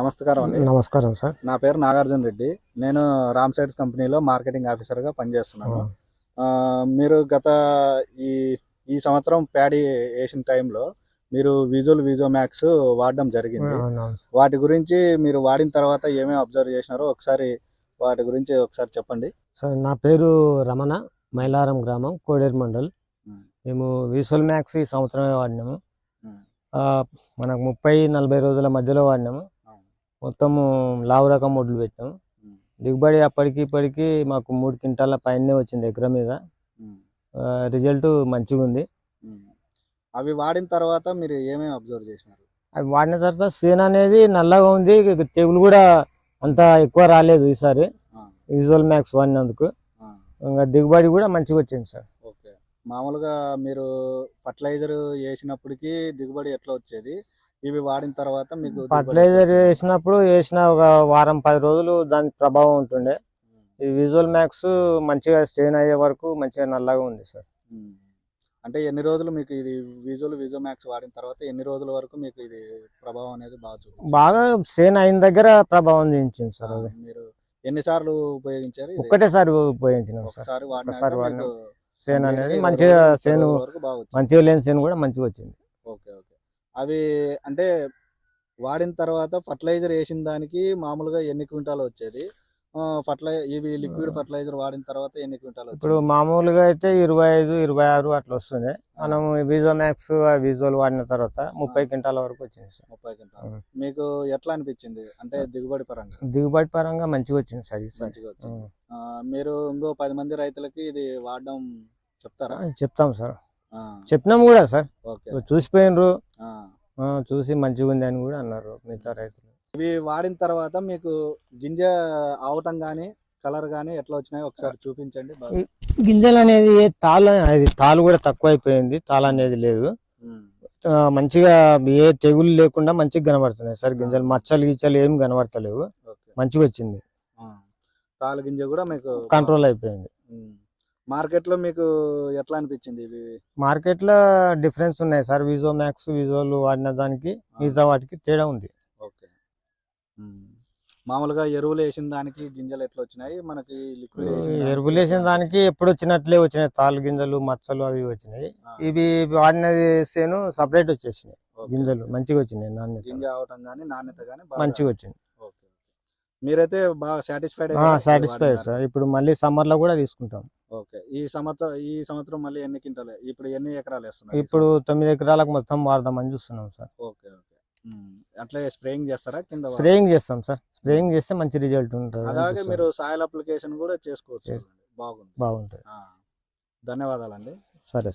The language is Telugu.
నమస్కారం అండి. నమస్కారం సార్. నా పేరు నాగార్జున రెడ్డి. నేను రామ్ సైడ్స్ కంపెనీలో మార్కెటింగ్ ఆఫీసర్గా పనిచేస్తున్నాను. మీరు గత ఈ ఈ సంవత్సరం ప్యాడీ వేసిన టైంలో మీరు విజువల్ విజో మ్యాక్స్ వాడడం జరిగింది. వాటి గురించి మీరు వాడిన తర్వాత ఏమేమి అబ్జర్వ్ చేసినారో ఒకసారి వాటి గురించి ఒకసారి చెప్పండి. సార్ నా పేరు రమణ మైలారం గ్రామం కోడేరు మండల్. మ్మ్. విజువల్ మ్యాక్స్ ఈ సంవత్సరమే వాడినాము. మనకు ముప్పై నలభై రోజుల మధ్యలో వాడినాము. మొత్తము లావు రకం ఒడ్లు పెట్టాము మ్మ్. దిగుబడి అప్పటికి ఇప్పటికి మాకు మూడు క్వింటాల పైనే వచ్చింది ఎకరం మీద. రిజల్ట్ మంచిగా ఉంది. అవి వాడిన తర్వాత మీరు ఏమేమి అబ్జర్వ్ చేసినారు? అవి వాడిన తర్వాత సేన్ అనేది నల్లగా ఉంది. తెగులు కూడా అంత ఎక్కువ రాలేదు ఈసారి. విజువల్ మ్యాక్స్ వాడినందుకు. ఇంకా దిగుబడి కూడా మంచిగా వచ్చింది సార్. ఓకే. మామూలుగా మీరు ఫర్టిలైజర్ వేసినప్పటికీ దిగుబడి ఎట్లా వచ్చేది? ఇవి వాడిన తర్వాత మీకు ఫర్టిలైజర్? వేసినప్పుడు వేసిన ఒక వారం పది రోజులు దాని ప్రభావం ఉంటుండే ఈ విజువల్ మ్యాక్స్ మంచిగా స్టేన్ అయ్యే వరకు మంచిగా నల్లగా ఉంది సార్. అంటే ఎన్ని రోజులు మీకు ఇది విజువల్ విజో మ్యాక్స్ వాడిన తర్వాత ఎన్ని రోజుల వరకు మీకు ఇది ప్రభావం అనేది బాగా? బాగా స్టేన్ అయిన దగ్గర ప్రభావం చూపించింది సార్ అది మీరు ఎన్నిసార్లు ఉపయోగించారు ఇది? ఒక్కటేసారి ఉపయోగించినాం సార్ ఒకసారి వాడినాం. సేన్ అనేది మంచిగా సేను. మంచిగా లేని సేను కూడా మంచిగా వచ్చింది అవి అంటే వాడిన తర్వాత ఫర్టిలైజర్ వేసిన దానికి మామూలుగా ఎన్ని క్వింటాలు వచ్చేది? ఫర్టిలై ఇవి లిక్విడ్ ఫర్టిలైజర్ వాడిన తర్వాత ఎన్ని క్వింటాలు ఇప్పుడు మామూలుగా అయితే ఇరవై ఐదు ఇరవై ఆరు అట్లా వస్తుండే మనం విజువల్ మ్యాక్స్ విజువల్ వాడిన తర్వాత ముప్పై క్వింటాల వరకు వచ్చింది సార్. ముప్పై క్వింటాలు. మీకు ఎట్లా అనిపించింది? అంటే దిగుబడి పరంగా? దిగుబడి పరంగా మంచిగా వచ్చింది సార్ మంచిగా వచ్చింది. మీరు ఇంకో పది మంది రైతులకి ఇది వాడడం చెప్తారా? చెప్తాం సార్. చెప్పినాం కూడా సార్. చూసిపోయినరు. చూసి మంచిగా ఉంది అని కూడా అన్నారు మిగతా రైతులు. ఇవి వాడిన తర్వాత మీకు గింజ ఆవటం కానీ కలర్ కానీ ఎట్లా వచ్చినాయో ఒకసారి చూపించండి. గింజలు అనేది తాళ అది తాలు కూడా తక్కువ అయిపోయింది తాళ అనేది లేదు. మంచిగా ఏ తెగులు లేకుండా మంచిగా కనబడుతున్నాయి సార్ గింజలు. మచ్చలు గిచ్చలు ఏం కనబడతలేవు. మంచిగా వచ్చింది. తాలు గింజ కూడా మీకు కంట్రోల్ అయిపోయింది. మార్కెట్లో మీకు ఎట్లా అనిపించింది ఇవి? మార్కెట్లో డిఫరెన్స్ ఉన్నాయి సార్. విజో మ్యాక్స్ విజోలు వాడిన దానికి మిగతా వాటికి తేడా ఉంది. ఓకే. మామూలుగా ఎరువులు వేసిన దానికి గింజలు ఎట్లా వచ్చినాయి? మనకి ఎరువులు వేసిన దానికి ఎప్పుడు వచ్చినట్లే వచ్చినాయి. తాలు గింజలు మచ్చలు అవి వచ్చినాయి. ఇవి వాడినది సేను సపరేట్ వచ్చేసినాయి గింజలు. మంచిగా వచ్చినాయి నాణ్యత. గింజ అవటం కానీ నాణ్యత కానీ మంచిగా వచ్చింది. ఓకే. మీరైతే బాగా సాటిస్ఫైడ్ సాటిస్ఫైడ్ సార్. ఇప్పుడు మళ్ళీ సమ్మర్లో కూడా తీసుకుంటాం. ఈ సంవత్సరం ఈ సంవత్సరం మళ్ళీ ఎన్ని క్వింటాలు? ఇప్పుడు ఎన్ని ఎకరాలు వేస్తున్నారు ఇప్పుడు తొమ్మిది ఎకరాలకు మొత్తం వాడదామని చూస్తున్నాం సార్? Okay okay. అట్లే స్ప్రేయింగ్ చేస్తారా? కింద స్ప్రేయింగ్ చేస్తాం సార్. స్ప్రేయింగ్ చేస్తే మంచి రిజల్ట్ ఉంటుంది అలాగే. మీరు సాయిల్ అప్లికేషన్ కూడా చేసుకోవచ్చు. చేస్- బాగుంది. బాగుంటుంది. ధన్యవాదాలండి. సరే.